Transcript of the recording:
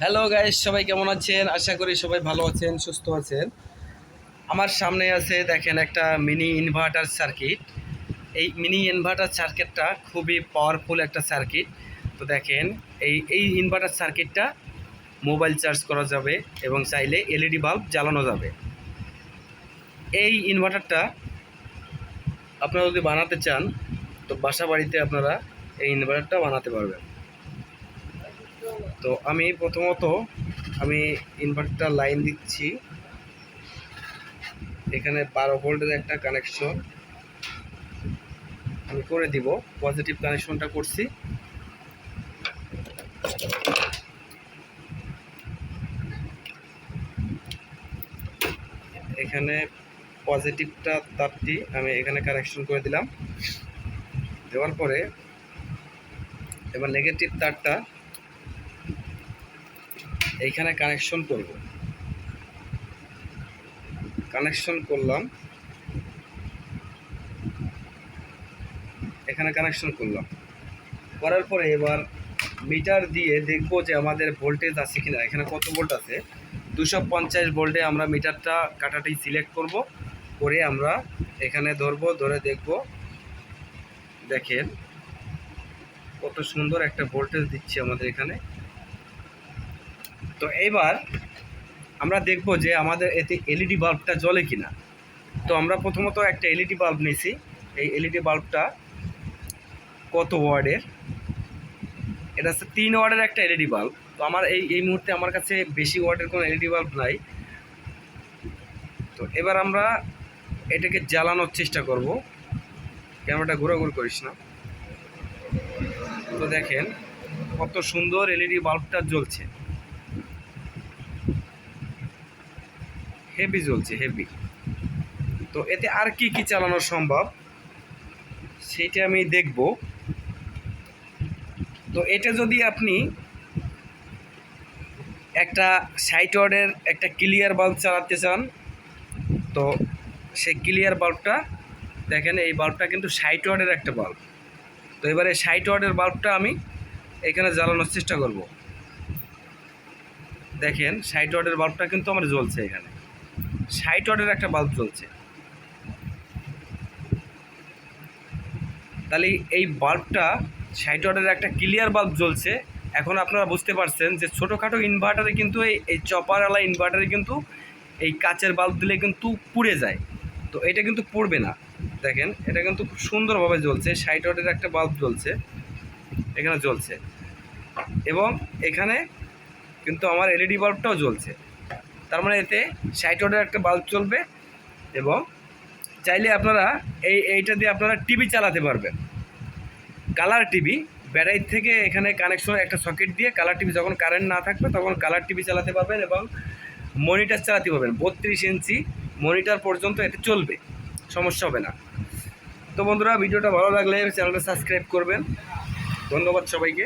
Hello guys সবাই কেমন আছেন? আশা করি সবাই ভালো আছেন, সুস্থ আছেন। আমার সামনে আছে, দেখেন, একটা মিনি ইনভার্টার সার্কিট এই মিনি ইনভার্টার সার্কিটটা খুবই পাওয়ারফুল একটা সার্কিট তো দেখেন, এই এই ইনভার্টার সার্কিটটা মোবাইল চার্জ করা যাবে এবং চাইলে এলইডি বাল্ব জ্বালানো যাবে। এই ইনভার্টারটা আপনারা যদি বানাতে চান, তো বাসা বাড়িতে আপনারা এই ইনভার্টারটা বানাতে পারবেন। তো আমি প্রথমত আমি ইনভার্টার লাইন দিচ্ছি। এখানে বারো ভোল্টের একটা কানেকশন আমি করে দিব পজিটিভ কানেকশনটা করছি। এখানে পজিটিভটা তারটি আমি এখানে কানেকশন করে দিলাম। দেওয়ার পরে এবার নেগেটিভ তারটা এইখানে কানেকশন করব। কানেকশন করলাম। এখানে কানেকশন করলাম। করার পরে এবার মিটার দিয়ে দেখব যে আমাদের ভোল্টেজ আছে কিনা। এখানে কত ভোল্ট আছে? দুশো পঞ্চাশ ভোল্টে আমরা মিটারটা কাটাটি সিলেক্ট করব। করে আমরা এখানে ধরবো, ধরে দেখব। দেখেন, কত সুন্দর একটা ভোল্টেজ দিচ্ছে আমাদের এখানে। তো এবার আমরা দেখব যে আমাদের এতে এলইডি বাল্বটা জ্বলে কিনা। তো আমরা প্রথমত একটা এলইডি বাল্ব নিয়েছি এই এলইডি বাল্বটা কত ওয়ার্ডের? এটা হচ্ছে তিন ওয়ার্ডের একটা এলইডি বাল্ব। তো আমার এই এই মুহূর্তে আমার কাছে বেশি ওয়ার্ডের কোনো এলইডি বাল্ব নাই। তো এবার আমরা এটাকে জ্বালানোর চেষ্টা করব। ক্যামেরাটা ঘোরাঘুরি করিস না। তো দেখেন কত সুন্দর এলইডি বাল্বটা জ্বলছে। হেভি জ্বলছে হেভি তো এতে আর কি কি চালানো সম্ভব, সেটা আমি দেখব। তো এটা যদি আপনি একটা সাইট ওয়ার্ডের একটা ক্লিয়ার বাল্ব চালাতে চান, তো সেই ক্লিয়ার বাল্বটা, দেখেন এই বাল্বটা কিন্তু ষাট ওয়ার্ডের একটা বাল্ব। তো এবারে ষাট ওয়ার্ডের বাল্বটা আমি এখানে জ্বালানোর চেষ্টা করব। দেখেন ষাট ওয়ার্ডের বাল্বটা কিন্তু আমার জ্বলছে এখানে। ষাট ওয়াটের একটা বাল্ব জ্বলছে তাহলে এই বাল্বটা ষাট ওয়াটের একটা ক্লিয়ার বাল্ব জ্বলছে। এখন আপনারা বুঝতে পারছেন যে ছোটোখাটো ইনভার্টারে কিন্তু এই এই চপারওয়ালা ইনভার্টারে কিন্তু এই কাচের বাল্ব দিলে কিন্তু পুড়ে যায়। তো এটা কিন্তু পড়বে না। দেখেন, এটা কিন্তু খুব সুন্দরভাবে জ্বলছে, ষাট ওয়াটের একটা বাল্ব জ্বলছে, এখানে জ্বলছে। এবং এখানে কিন্তু আমার এলইডি বাল্বটাও জ্বলছে। তার মানে এতে ষাট একটা বাল্ব চলবে এবং চাইলে আপনারা এই, এইটা দিয়ে আপনারা টিভি চালাতে পারবেন। কালার টিভি ব্যাটারি থেকে এখানে কানেকশন একটা সকেট দিয়ে কালার টিভি যখন কারেন্ট না থাকবে তখন কালার টিভি চালাতে পারবেন এবং মনিটার চালাতে পারবেন। বত্রিশ ইঞ্চি মনিটার পর্যন্ত এতে চলবে, সমস্যা হবে না। তো বন্ধুরা, ভিডিওটা ভালো লাগলে চ্যানেলটা সাবস্ক্রাইব করবেন। ধন্যবাদ সবাইকে।